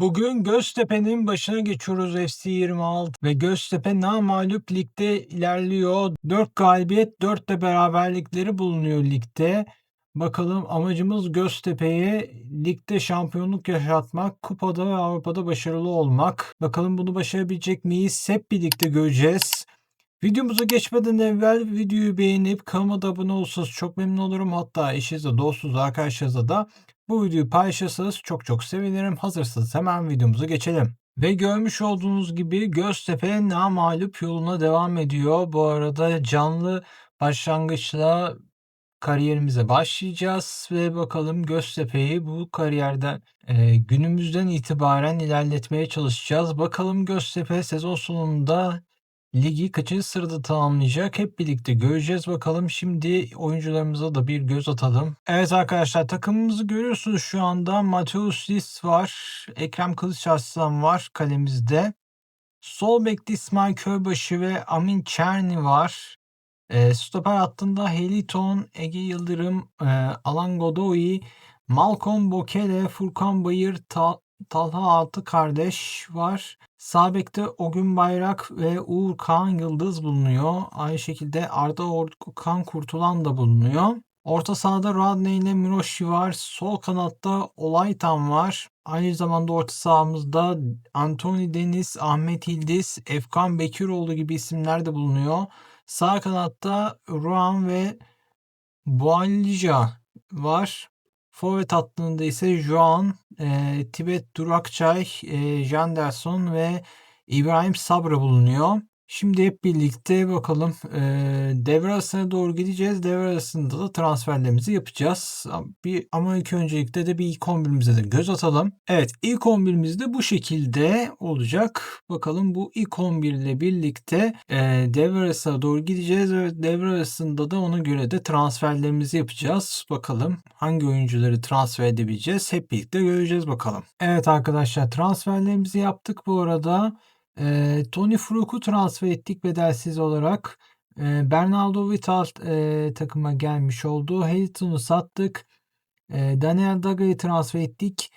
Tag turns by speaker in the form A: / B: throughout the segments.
A: Bugün Göztepe'nin başına geçiyoruz FC 26 ve Göztepe namağlup ligde ilerliyor. 4 galibiyet 4 de beraberlikleri bulunuyor ligde. Bakalım amacımız Göztepe'ye ligde şampiyonluk yaşatmak, kupada ve Avrupa'da başarılı olmak. Bakalım bunu başarabilecek miyiz? Hep birlikte göreceğiz. Videomuza geçmeden evvel videoyu beğenip kanalıma da abone olursanız çok memnun olurum. Hatta eşinizle, dostunuzla, arkadaşlarınızla da bu videoyu paylaşırsanız çok çok sevinirim. Hazırsanız hemen videomuza geçelim. Ve görmüş olduğunuz gibi Göztepe namağlup yoluna devam ediyor. Bu arada canlı başlangıçla kariyerimize başlayacağız ve bakalım Göztepe'yi bu kariyerden e, günümüzden itibaren ilerletmeye çalışacağız. Bakalım Göztepe sezon sonunda ligi kaçıncı sırada tamamlayacak hep birlikte göreceğiz bakalım. Şimdi oyuncularımıza da bir göz atalım. Evet arkadaşlar takımımızı görüyorsunuz şu anda. Mateus Lis var. Ekrem Kılıçarslan var kalemizde. Sol bekte İsmail Köybaşı ve Amin Çerni var. E, stoper hattında Heliton, Ege Yıldırım, e, Alan Godoy, Malcolm Bokele, Furkan Bayır, Ta Talha Altı kardeş var. Sağ bekte Ogün Bayrak ve Uğur Kaan Yıldız bulunuyor. Aynı şekilde Arda Orkan Kurtulan da bulunuyor. Orta sahada Radney ile Miroşi var. Sol kanatta Olaytan var. Aynı zamanda orta sahamızda Anthony Deniz, Ahmet İldiz, Efkan Bekiroğlu gibi isimler de bulunuyor. Sağ kanatta Ruan ve Bualija var. Forvet hattında ise Juan, e, Tibet Durakçay, e, Janderson ve İbrahim Sabra bulunuyor. Şimdi hep birlikte bakalım e, devre arasına doğru gideceğiz. Devre arasında da transferlerimizi yapacağız. Bir, ama ilk öncelikle de bir ilk 11'imize de göz atalım. Evet ilk 11'imiz de bu şekilde olacak. Bakalım bu ilk 11 ile birlikte e, devre arasına doğru gideceğiz ve devre arasında da ona göre de transferlerimizi yapacağız. Bakalım hangi oyuncuları transfer edebileceğiz. Hep birlikte göreceğiz bakalım. Evet arkadaşlar transferlerimizi yaptık bu arada. E, Tony Fruk'u transfer ettik bedelsiz olarak. E, Bernardo Vital e, takıma gelmiş oldu. Hayton'u sattık. E, Daniel Daga'yı transfer ettik.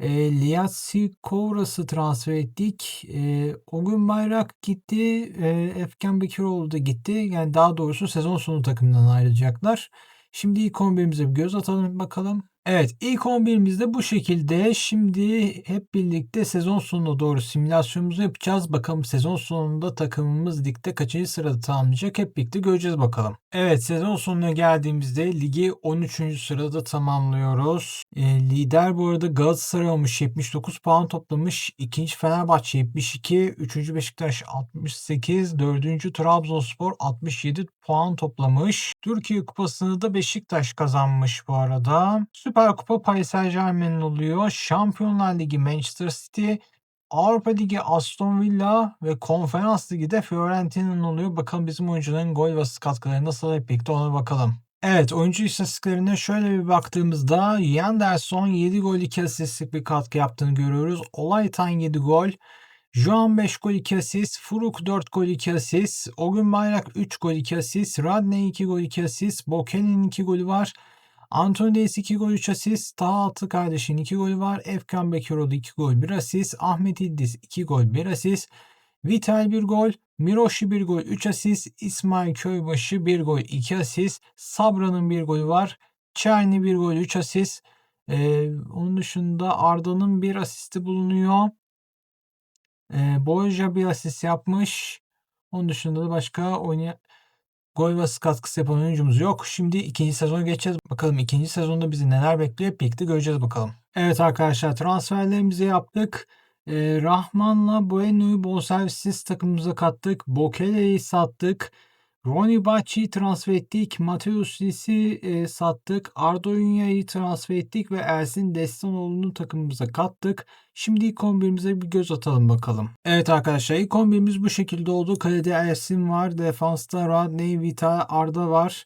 A: E, Liatsi Kovras'ı transfer ettik. E, o gün Bayrak gitti. E, Efkan Bekiroğlu da gitti. Yani daha doğrusu sezon sonu takımdan ayrılacaklar. Şimdi ilk 11'imize bir göz atalım bakalım. Evet ilk 11'imizde bu şekilde. Şimdi hep birlikte sezon sonuna doğru simülasyonumuzu yapacağız. Bakalım sezon sonunda takımımız ligde kaçıncı sırada tamamlayacak. Hep birlikte göreceğiz bakalım. Evet sezon sonuna geldiğimizde ligi 13. sırada tamamlıyoruz. E, lider bu arada Galatasaray olmuş 79 puan toplamış. İkinci Fenerbahçe 72. Üçüncü Beşiktaş 68. Dördüncü Trabzonspor 67 puan toplamış. Türkiye Kupası'nı da Beşiktaş kazanmış bu arada. Süper Kupa Paris Saint Germain'in oluyor. Şampiyonlar Ligi Manchester City, Avrupa Ligi Aston Villa ve Konferans Ligi de Fiorentina'nın oluyor. Bakalım bizim oyuncuların gol ve katkıları nasıl hep birlikte ona bakalım. Evet oyuncu istatistiklerine şöyle bir baktığımızda Yanderson 7 gol 2 asistlik bir katkı yaptığını görüyoruz. Olaytan 7 gol. Juan 5 gol 2 asist. Furuk 4 gol 2 asist. Ogün Bayrak 3 gol 2 asist. Radney 2 gol 2 asist. Bokel'in 2 golü var. Anthony Davis 2 gol 3 asist. Taha Atlı kardeşin 2 golü var. Efkan Bekiroğlu 2 gol 1 asist. Ahmet İddiz 2 gol 1 asist. Vital 1 gol. Miroşi 1 gol 3 asist. İsmail Köybaşı 1 gol 2 asist. Sabra'nın 1 golü var. Çerni 1 gol 3 asist. Ee, onun dışında Arda'nın 1 asisti bulunuyor. Ee, Boyca bir asist yapmış. Onun dışında da başka oynayan gol ve katkısı yapan oyuncumuz yok. Şimdi ikinci sezona geçeceğiz. Bakalım ikinci sezonda bizi neler bekliyor hep birlikte göreceğiz bakalım. Evet arkadaşlar transferlerimizi yaptık. Ee, Rahman'la Bueno'yu bonservissiz takımımıza kattık. Bokele'yi sattık. Ronnie Bacci'yi transfer ettik. Mateus Lis'i e, sattık. Ardo Ünya'yı transfer ettik ve Ersin Destanoğlu'nu takımımıza kattık. Şimdi ilk 11'imize bir göz atalım bakalım. Evet arkadaşlar ilk 11'imiz bu şekilde oldu. Kalede Ersin var. Defansta Radney, Vita, Arda var.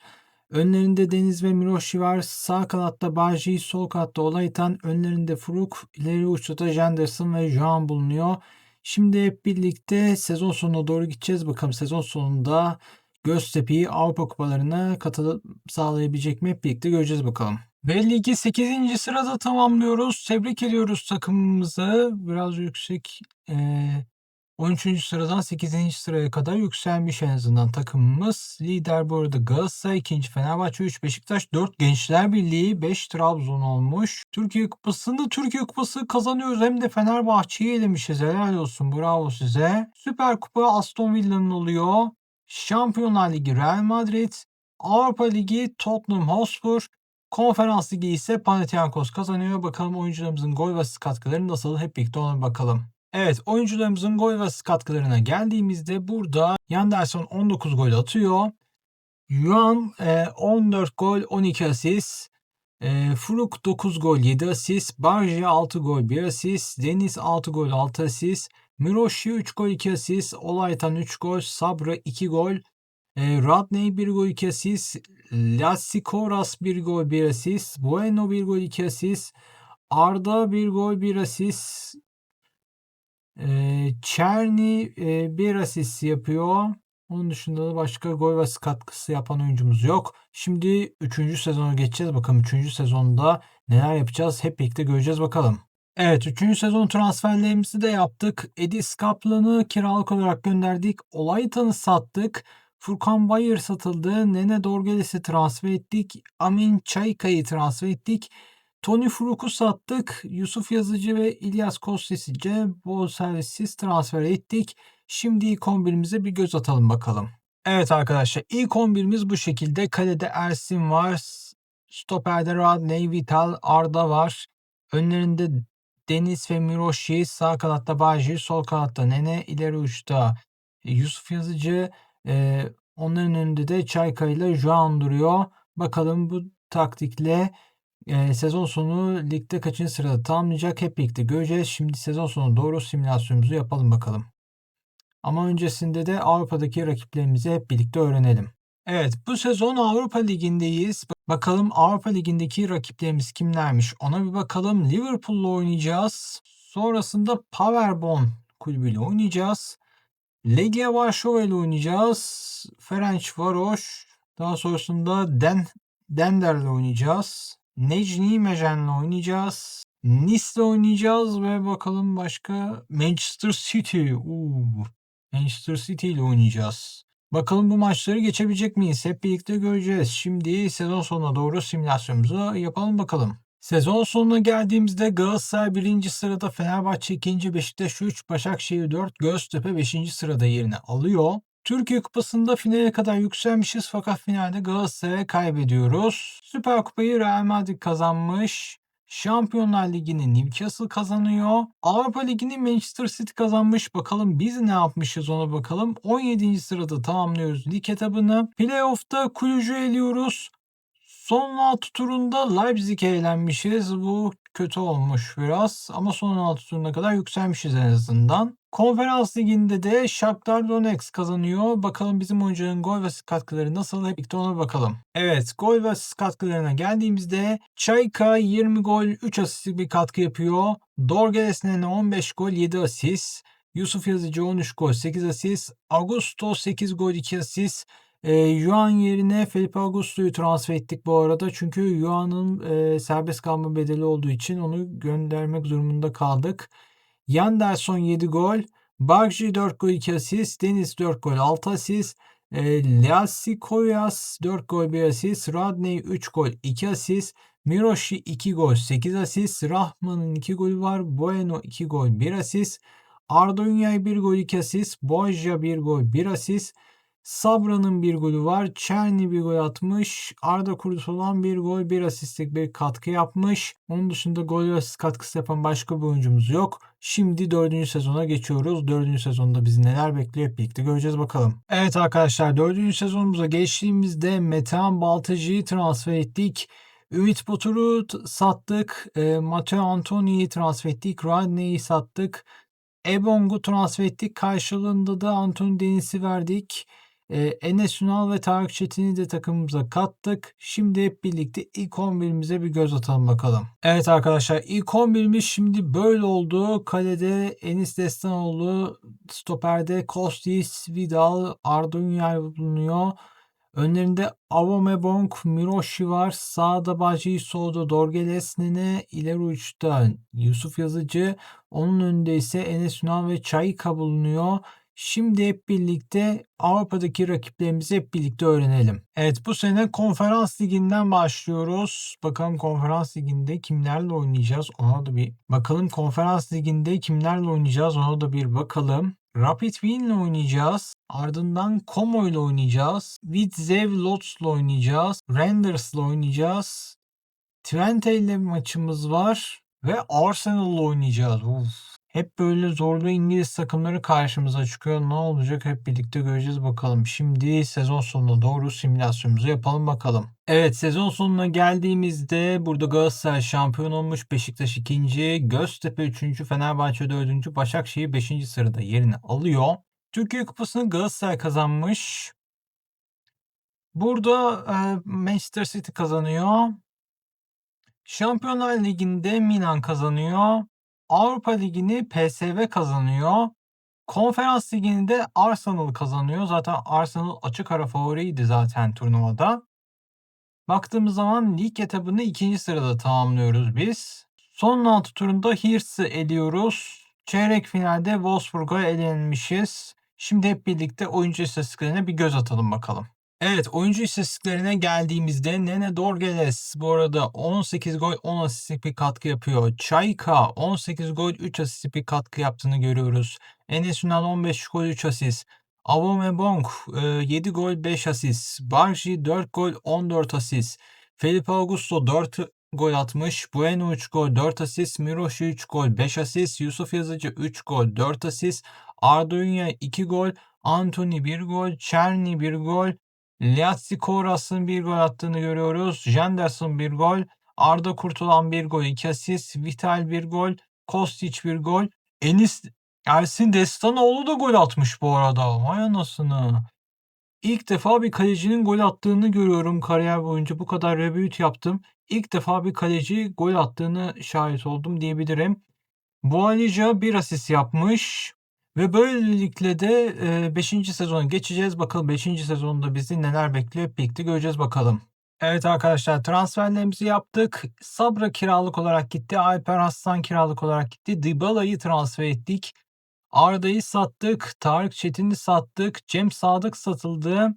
A: Önlerinde Deniz ve Miroşi var. Sağ kanatta Baji, sol kanatta Olaytan. Önlerinde Furuk, ileri uçta Jenderson ve Juan bulunuyor. Şimdi hep birlikte sezon sonuna doğru gideceğiz. Bakalım sezon sonunda Göztepe'yi Avrupa Kupalarına katılıp sağlayabilecek mi hep birlikte göreceğiz bakalım. Ve ligi 8. sırada tamamlıyoruz. Tebrik ediyoruz takımımızı. Biraz yüksek eee 13. sıradan 8. sıraya kadar yükselmiş en azından takımımız. Lider bu arada Galatasaray, 2. Fenerbahçe, 3 Beşiktaş, 4 Gençler Birliği, 5 Trabzon olmuş. Türkiye Kupası'nda Türkiye Kupası kazanıyoruz. Hem de Fenerbahçe'yi elemişiz. Helal olsun. Bravo size. Süper Kupa Aston Villa'nın oluyor. Şampiyonlar Ligi Real Madrid. Avrupa Ligi Tottenham Hotspur. Konferans Ligi ise Panathinaikos kazanıyor. Bakalım oyuncularımızın gol ve katkıları nasıl hep birlikte ona bakalım. Evet oyuncularımızın gol ve katkılarına geldiğimizde burada Yanderson 19 gol atıyor. Yuan e, 14 gol 12 asist. E, Furuk 9 gol 7 asist. Barji 6 gol 1 asist. Deniz 6 gol 6 asist. Miroshi 3 gol 2 asist. Olaytan 3 gol. Sabra 2 gol. E, Radney 1 gol 2 asist. Lassikoras 1 gol 1 asist. Bueno 1 gol 2 asist. Arda 1 gol 1 asist. E, Çerni e, 1 asist yapıyor. Onun dışında da başka gol ve katkısı yapan oyuncumuz yok. Şimdi 3. sezona geçeceğiz. Bakalım 3. sezonda neler yapacağız hep birlikte göreceğiz bakalım. Evet 3. sezon transferlerimizi de yaptık. Edis Kaplan'ı kiralık olarak gönderdik. Olaytan'ı sattık. Furkan Bayır satıldı. Nene Dorgeles'i transfer ettik. Amin Çayka'yı transfer ettik. Tony Furuk'u sattık. Yusuf Yazıcı ve İlyas Kostisic'e bol servissiz transfer ettik. Şimdi ilk 11'imize bir göz atalım bakalım. Evet arkadaşlar ilk 11'imiz bu şekilde. Kalede Ersin var. Stoper'de Radney, Vital, Arda var. Önlerinde Deniz ve Miroşi, sağ kanatta Baji, sol kanatta Nene, ileri uçta Yusuf Yazıcı, e, onların önünde de Çayka ile Juan duruyor. Bakalım bu taktikle e, sezon sonu ligde kaçıncı sırada tamamlayacak hep birlikte göreceğiz. Şimdi sezon sonu doğru simülasyonumuzu yapalım bakalım. Ama öncesinde de Avrupa'daki rakiplerimizi hep birlikte öğrenelim. Evet bu sezon Avrupa Ligi'ndeyiz. Bakalım Avrupa Ligi'ndeki rakiplerimiz kimlermiş ona bir bakalım. Liverpool'la oynayacağız. Sonrasında Paderborn kulübüyle oynayacağız. Legia Varşova ile oynayacağız. Ferencvaros. Daha sonrasında Den Dender'le oynayacağız. Necni Mejen'le oynayacağız. Nice'le oynayacağız ve bakalım başka Manchester City. Uu, Manchester City ile oynayacağız. Bakalım bu maçları geçebilecek miyiz? Hep birlikte göreceğiz. Şimdi sezon sonuna doğru simülasyonumuzu yapalım bakalım. Sezon sonuna geldiğimizde Galatasaray 1. sırada, Fenerbahçe 2. Beşiktaş 3, Başakşehir 4, Göztepe 5. sırada yerini alıyor. Türkiye Kupası'nda finale kadar yükselmişiz fakat finalde Galatasaray'a kaybediyoruz. Süper Kupayı Real Madrid kazanmış. Şampiyonlar Ligi'ni Newcastle kazanıyor. Avrupa Ligi'ni Manchester City kazanmış. Bakalım biz ne yapmışız ona bakalım. 17. sırada tamamlıyoruz lig etabını. Playoff'ta Kulücü eliyoruz. Son 16 turunda Leipzig'e eğlenmişiz. Bu kötü olmuş biraz ama son 16 turuna kadar yükselmişiz en azından. Konferans liginde de Shakhtar Donetsk kazanıyor. Bakalım bizim oyuncuların gol ve katkıları nasıl hep birlikte ona bakalım. Evet gol ve katkılarına geldiğimizde Çayka 20 gol 3 asistlik bir katkı yapıyor. Dorgeles'den 15 gol 7 asist. Yusuf Yazıcı 13 gol 8 asist. Augusto 8 gol 2 asist. E, Yuan yerine Felipe Augusto'yu transfer ettik bu arada. Çünkü Yuan'ın e, serbest kalma bedeli olduğu için onu göndermek durumunda kaldık. Yanderson 7 gol. Bagji 4 gol 2 asist. Deniz 4 gol 6 asist. E, Lassi Koyas 4 gol 1 asist. Radney 3 gol 2 asist. Miroshi 2 gol 8 asist. Rahman'ın 2 golü var. Bueno 2 gol 1 asist. Arda Ünyay 1 gol 2 asist. Boja 1 gol 1 asist. Sabra'nın bir golü var. Çerni bir gol atmış. Arda Kurtulan bir gol bir asistlik bir katkı yapmış. Onun dışında gol ve asist katkısı yapan başka bir oyuncumuz yok. Şimdi dördüncü sezona geçiyoruz. Dördüncü sezonda bizi neler bekliyor hep birlikte göreceğiz bakalım. Evet arkadaşlar dördüncü sezonumuza geçtiğimizde Metehan Baltacı'yı transfer ettik. Ümit Batur'u sattık. E, Matteo Antoni'yi transfer ettik. Rodney'i sattık. Ebong'u transfer ettik. Karşılığında da Anthony Deniz'i verdik. Ee, Enes Ünal ve Tarık Çetin'i de takımımıza kattık. Şimdi hep birlikte ilk 11'imize bir göz atalım bakalım. Evet arkadaşlar ilk 11'imiz şimdi böyle oldu. Kalede Enis Destanoğlu, stoperde Kostis, Vidal, Arda Ünyay bulunuyor. Önlerinde Avomebong, Miroshi var. Sağda Bacı, solda Dorgeles Nene, ileri uçta Yusuf Yazıcı. Onun önünde ise Enes Ünal ve Çayka bulunuyor. Şimdi hep birlikte Avrupa'daki rakiplerimizi hep birlikte öğrenelim. Evet bu sene konferans liginden başlıyoruz. Bakalım konferans liginde kimlerle oynayacağız ona da bir bakalım konferans liginde kimlerle oynayacağız ona da bir bakalım. Rapid Wien'le oynayacağız. Ardından Como ile oynayacağız. Widzew Lotz'la oynayacağız. Randers'la oynayacağız. Twente ile maçımız var. Ve Arsenal'la oynayacağız. Uf. Hep böyle zorlu İngiliz takımları karşımıza çıkıyor. Ne olacak hep birlikte göreceğiz bakalım. Şimdi sezon sonuna doğru simülasyonumuzu yapalım bakalım. Evet sezon sonuna geldiğimizde burada Galatasaray şampiyon olmuş. Beşiktaş ikinci, Göztepe üçüncü, Fenerbahçe dördüncü, Başakşehir beşinci sırada yerini alıyor. Türkiye Kupası'nı Galatasaray kazanmış. Burada e, Manchester City kazanıyor. Şampiyonlar Ligi'nde Milan kazanıyor. Avrupa Ligi'ni PSV kazanıyor. Konferans Ligi'ni de Arsenal kazanıyor. Zaten Arsenal açık ara favoriydi zaten turnuvada. Baktığımız zaman lig etabını ikinci sırada tamamlıyoruz biz. Son 6 turunda Hirs'i eliyoruz. Çeyrek finalde Wolfsburg'a elenmişiz. Şimdi hep birlikte oyuncu istatistiklerine bir göz atalım bakalım. Evet oyuncu istatistiklerine geldiğimizde Nene Dorgeles bu arada 18 gol 10 asistlik bir katkı yapıyor. Çayka 18 gol 3 asistlik bir katkı yaptığını görüyoruz. Enes Ünal 15 gol 3 asist. Avomebong 7 gol 5 asist. Barji 4 gol 14 asist. Felipe Augusto 4 gol atmış. Bueno 3 gol 4 asist. Miroshi 3 gol 5 asist. Yusuf Yazıcı 3 gol 4 asist. Arduino 2 gol. Anthony 1 gol. Çerni 1 gol. Liatsi Koras'ın bir gol attığını görüyoruz. Jenderson bir gol. Arda Kurtulan bir gol, iki asist. Vital bir gol. Kostic bir gol. Enis Ersin Destanoğlu da gol atmış bu arada. Vay anasını. İlk defa bir kalecinin gol attığını görüyorum kariyer boyunca. Bu kadar reboot yaptım. İlk defa bir kaleci gol attığını şahit oldum diyebilirim. Bu Alija bir asist yapmış. Ve böylelikle de 5. E, sezona geçeceğiz. Bakalım 5. sezonda bizi neler bekliyor hep göreceğiz bakalım. Evet arkadaşlar transferlerimizi yaptık. Sabra kiralık olarak gitti. Alper Aslan kiralık olarak gitti. Dybala'yı transfer ettik. Arda'yı sattık. Tarık Çetin'i sattık. Cem Sadık satıldı.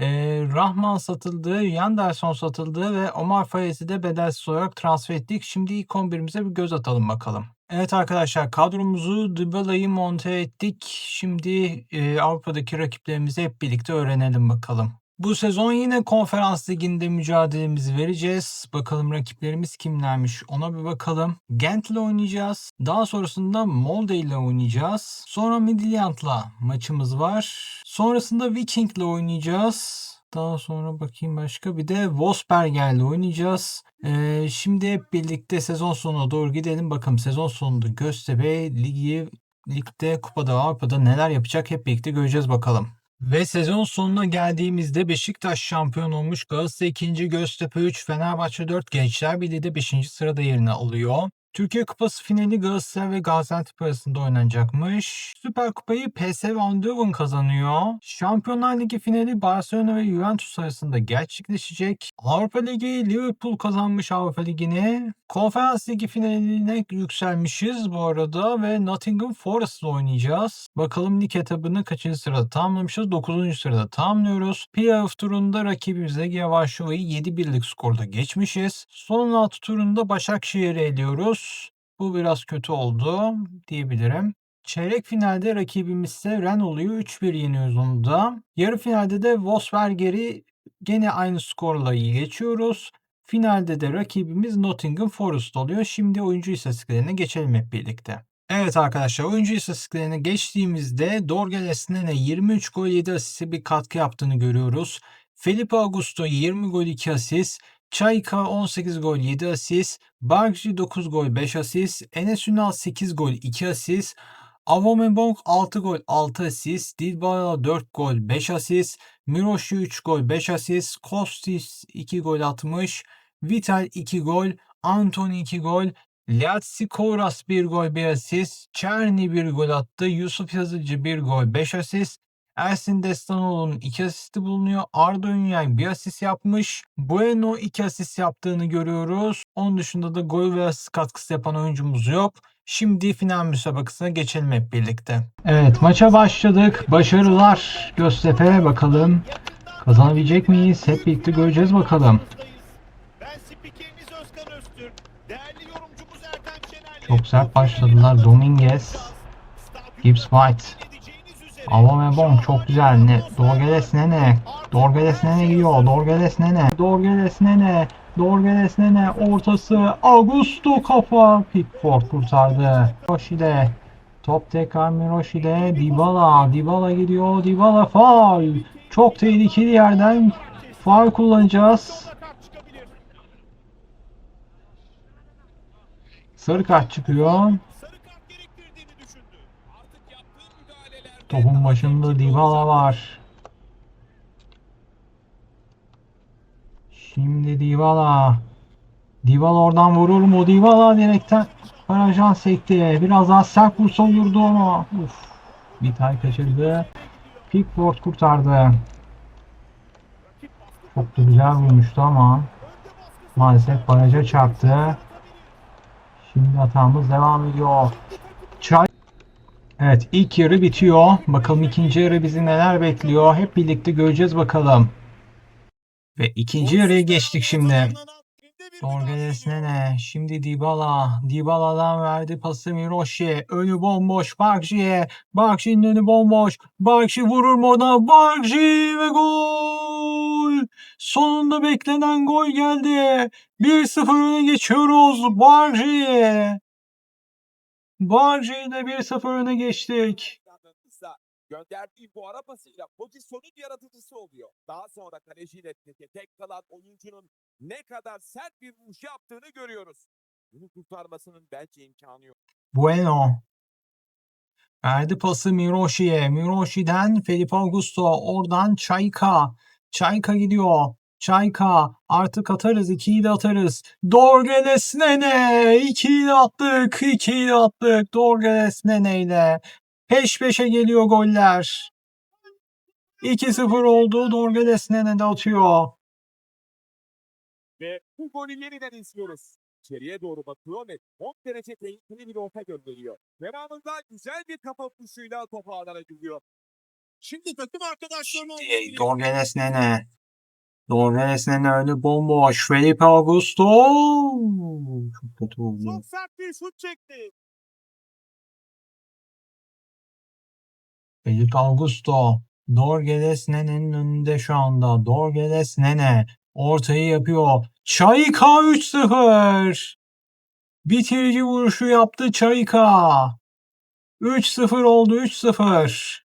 A: Ee, Rahman satıldı. Yanderson satıldı ve Omar Fayez'i de bedelsiz olarak transfer ettik. Şimdi ilk 11'imize bir göz atalım bakalım. Evet arkadaşlar kadromuzu Dybala'yı monte ettik. Şimdi e, Avrupa'daki rakiplerimizi hep birlikte öğrenelim bakalım. Bu sezon yine konferans liginde mücadelemizi vereceğiz. Bakalım rakiplerimiz kimlermiş ona bir bakalım. Gent ile oynayacağız. Daha sonrasında Molde ile oynayacağız. Sonra Midtjylland'la maçımız var. Sonrasında Viking ile oynayacağız. Daha sonra bakayım başka bir de Wolfsberger'le oynayacağız. Ee, şimdi hep birlikte sezon sonuna doğru gidelim. Bakalım sezon sonunda Göztepe Ligi ligde kupada Avrupa'da neler yapacak hep birlikte göreceğiz bakalım. Ve sezon sonuna geldiğimizde Beşiktaş şampiyon olmuş. Galatasaray 2. Göztepe 3, Fenerbahçe 4, Gençler Birliği de 5. sırada yerini alıyor. Türkiye Kupası finali Galatasaray ve Gaziantep arasında oynanacakmış. Süper Kupayı PSV Eindhoven kazanıyor. Şampiyonlar Ligi finali Barcelona ve Juventus arasında gerçekleşecek. Avrupa Ligi Liverpool kazanmış Avrupa Ligi'ni. Konferans Ligi finaline yükselmişiz bu arada ve Nottingham Forest'la oynayacağız. Bakalım lig etabını kaçıncı sırada tamamlamışız? 9. sırada tamamlıyoruz. Playoff turunda rakibimiz Legia Varşova'yı 7-1'lik skorda geçmişiz. Son 6 turunda Başakşehir'i eliyoruz. Bu biraz kötü oldu diyebilirim. Çeyrek finalde rakibimiz ise Renault'u 3-1 yeniyoruz onu. Yarı finalde de Wolfsberger'i gene aynı skorla geçiyoruz. Finalde de rakibimiz Nottingham Forest oluyor. Şimdi oyuncu istatistiklerine geçelim hep birlikte. Evet arkadaşlar oyuncu istatistiklerine geçtiğimizde Dorgel Esnene 23 gol 7 asist bir katkı yaptığını görüyoruz. Felipe Augusto 20 gol 2 asist. Çayka 18 gol 7 asist. Bargji 9 gol 5 asist. Enes Ünal 8 gol 2 asist. Avomebong 6 gol 6 asist. Dilbala 4 gol 5 asist. Miroshi 3 gol 5 asist. Kostis 2 gol atmış. Vital 2 gol. Anthony 2 gol. Liatsi Koras 1 gol 1 asist. Çerni 1 gol attı. Yusuf Yazıcı 1 gol 5 asist. Ersin Destanoğlu'nun 2 asisti bulunuyor. Arda Ünyay 1 asist yapmış. Bueno 2 asist yaptığını görüyoruz. Onun dışında da gol ve asist katkısı yapan oyuncumuz yok. Şimdi final müsabakasına geçelim hep birlikte. Evet maça başladık. Başarılar Göztepe bakalım. Kazanabilecek miyiz? Hep birlikte göreceğiz bakalım. Çok sert başladılar. Dominguez, Gibbs White, Ava ve Bon çok güzel. Ne? Dorgeles Nene. Dorgeles Nene gidiyor. Dorgeles Nene. Dorgeles Nene. Dorgeles Nene. Ortası. Augusto kafa. Pickford kurtardı. Miroshi'de. Top tekrar Miroshi'de. Dybala. Dybala gidiyor. Dybala faul. Çok tehlikeli yerden faul kullanacağız. Sarı kart çıkıyor. Topun başında Dybala var. Şimdi Dybala. Dybala oradan vurur mu? Dybala direkten barajan sekti. Biraz daha sert vursa olurdu ama. Uf. Bir tay kaçırdı. Pickford kurtardı. Çok da güzel vurmuştu ama maalesef baraja çarptı. Şimdi hatamız devam ediyor. Çay Evet ilk yarı bitiyor. Bakalım ikinci yarı bizi neler bekliyor. Hep birlikte göreceğiz bakalım. Ve ikinci yarıya geçtik şimdi. Dorgeles Nene. Şimdi Dybala. Dybala'dan verdi pası Miroshi. Önü bomboş. Bakşi'ye. Bakşi'nin önü bomboş. Bakşi vurur mu ona? Bakşi ve gol. Sonunda beklenen gol geldi. 1-0 öne geçiyoruz. Bakşi. Bakşi ile 1-0 öne geçtik.
B: Gönderdiği bu ara pasıyla pozisyonun yaratıcısı oluyor. Daha sonra kaleciyle teke tek kalan oyuncunun ne kadar sert bir vuruş yaptığını görüyoruz. Bunu kurtarmasının bence imkanı yok.
A: Bueno. Verdi pası Miroshi'ye. Miroshi'den Felipe Augusto. Oradan Çayka. Çayka gidiyor. Çayka. Artık atarız. ikiyi de atarız. Dorgeles Nene. İkiyi de attık. ikiyi de attık. Dorgeles Nene ile. Peş peşe geliyor goller. 2-0 oldu. Dorgeles Nene de atıyor.
B: Ve bu golü yeniden izliyoruz. İçeriye doğru bakıyor ve 10 derece tehlikeli bir orta gönderiyor. Devamında güzel bir kafa vuruşuyla topu ağlara gidiyor. Şimdi takım arkadaşlarına
A: Şimdi Dorgeles Nene. Dorgeles Nene önü bomboş. Felipe Augusto. Çok kötü oldu.
C: Çok sert bir şut çekti.
A: Felipe Augusto. Dorgeles Nene'nin önünde şu anda. Dorgeles Nene. Ortayı yapıyor. Çayka 3-0. Bitirici vuruşu yaptı Çayka. 3-0 oldu 3-0.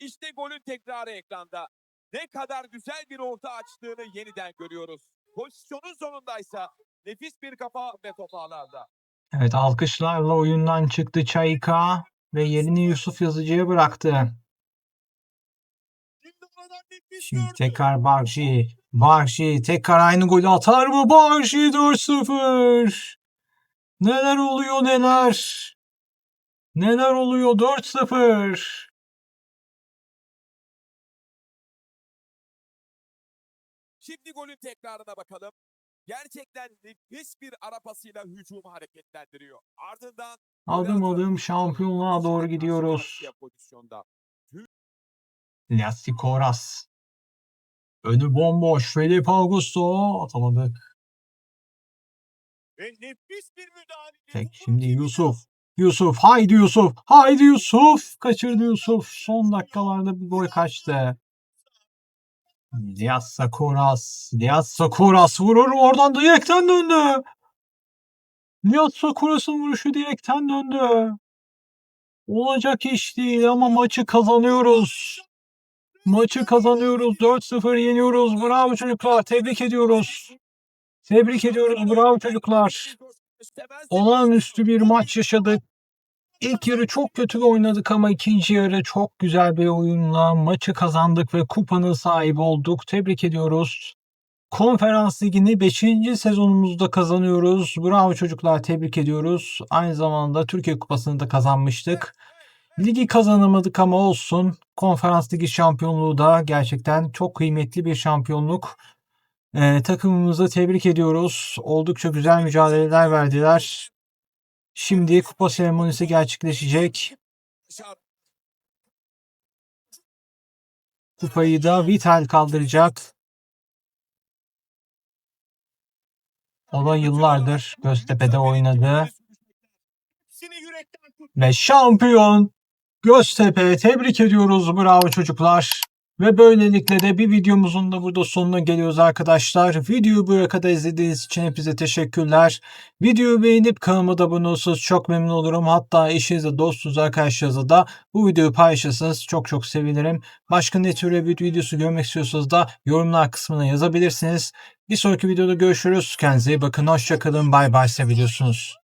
B: İşte golün tekrarı ekranda. Ne kadar güzel bir orta açtığını yeniden görüyoruz. Pozisyonun sonundaysa nefis bir kafa ve top ağlarda.
A: Evet alkışlarla oyundan çıktı Çayka ve yerini Yusuf Yazıcı'ya bıraktı.
C: Şimdi
A: tekrar Barji. Barji tekrar aynı golü atar mı? Barji 4-0. Neler oluyor neler? Neler oluyor 4-0.
B: Şimdi golün tekrarına bakalım. Gerçekten nefis bir arapasıyla hücumu hareketlendiriyor. Ardından
A: Adım adım şampiyonluğa doğru gidiyoruz.
B: Pozisyonda.
A: Lassi Koras. Önü bomboş. Felipe Augusto. Atamadık.
C: Ve nefis bir müdahale.
A: Tek şimdi Yusuf. Yusuf. Haydi Yusuf. Haydi Yusuf. Kaçırdı Yusuf. Son dakikalarda bir gol kaçtı. Liassa Koras. Liassa Koras vurur. Oradan direkten döndü. Liassa Koras'ın vuruşu direkten döndü. Olacak iş değil ama maçı kazanıyoruz. Maçı kazanıyoruz. 4-0 yeniyoruz. Bravo çocuklar. Tebrik ediyoruz. Tebrik ediyoruz. Bravo çocuklar. Olağanüstü bir maç yaşadık. İlk yarı çok kötü oynadık ama ikinci yarı çok güzel bir oyunla maçı kazandık ve kupanın sahibi olduk. Tebrik ediyoruz. Konferans Ligi'ni 5. sezonumuzda kazanıyoruz. Bravo çocuklar tebrik ediyoruz. Aynı zamanda Türkiye Kupası'nı da kazanmıştık. Ligi kazanamadık ama olsun. Konferans Ligi şampiyonluğu da gerçekten çok kıymetli bir şampiyonluk. Ee, takımımızı tebrik ediyoruz. Oldukça güzel mücadeleler verdiler. Şimdi kupa seremonisi gerçekleşecek. Kupayı da Vital kaldıracak. O da yıllardır Göztepe'de oynadı. Ve şampiyon Göztepe tebrik ediyoruz. Bravo çocuklar. Ve böylelikle de bir videomuzun da burada sonuna geliyoruz arkadaşlar. Videoyu buraya kadar izlediğiniz için hepinize teşekkürler. Videoyu beğenip kanalıma da abone olursanız çok memnun olurum. Hatta eşinizle, dostunuz, arkadaşlarınızla da bu videoyu paylaşırsanız çok çok sevinirim. Başka ne tür bir videosu görmek istiyorsanız da yorumlar kısmına yazabilirsiniz. Bir sonraki videoda görüşürüz. Kendinize iyi bakın. Hoşçakalın. Bay bay seviyorsunuz.